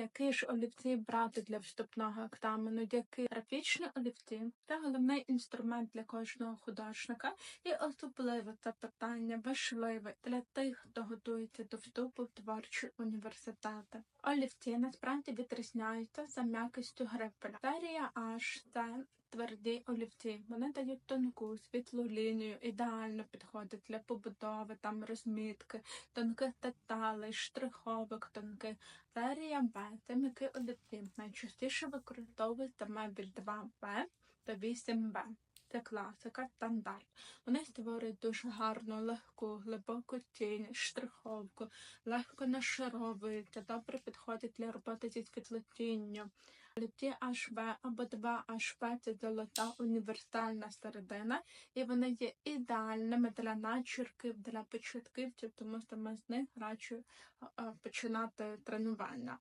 Які ж олівці брати для вступного екзамену? Які графічні олівці це головний інструмент для кожного художника, і особливо це питання важливе для тих, хто готується до вступу в творчі університети. Олівці насправді відрізняються за м'якістю грифеля. Серія H – це тверді олівці. Вони дають тонку світлу лінію, ідеально підходять для побудови, там розмітки, тонких деталей, штриховок тонких. Серія Б це м'які олівці. Найчастіше використовується мебіль 2Б та 8Б. Це класика, стандарт. Вони створюють дуже гарну, легку, глибоку тінь, штриховку, легко нашаровуються, добре підходять для роботи зі світлотінню. Олівці HB або 2HB – це золота універсальна середина, і вони є ідеальними для начерків, для початківців, тому що ми з них радше починати тренування.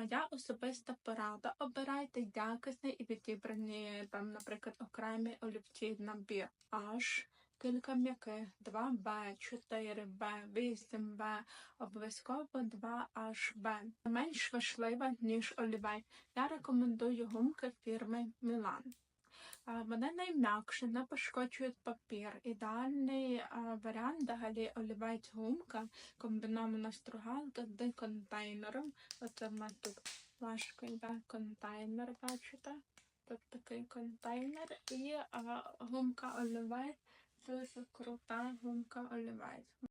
Моя особиста порада. Обирайте якісний і відібрані, там, наприклад, окремі олівці набір H, кілька м'яких, 2Б, 4Б, 8Б, обов'язково 2HB. Менш важлива, ніж олівець. Я рекомендую гумки фірми Мілан. Вони найм'якші, не пошкоджують папір. Ідеальний варіант взагалі олівець гумка, комбінована стругалка з контейнером. Оце в нас тут важко йде контейнер, бачите? Тут такий контейнер і гумка олівець. Дуже крута гумка олівець.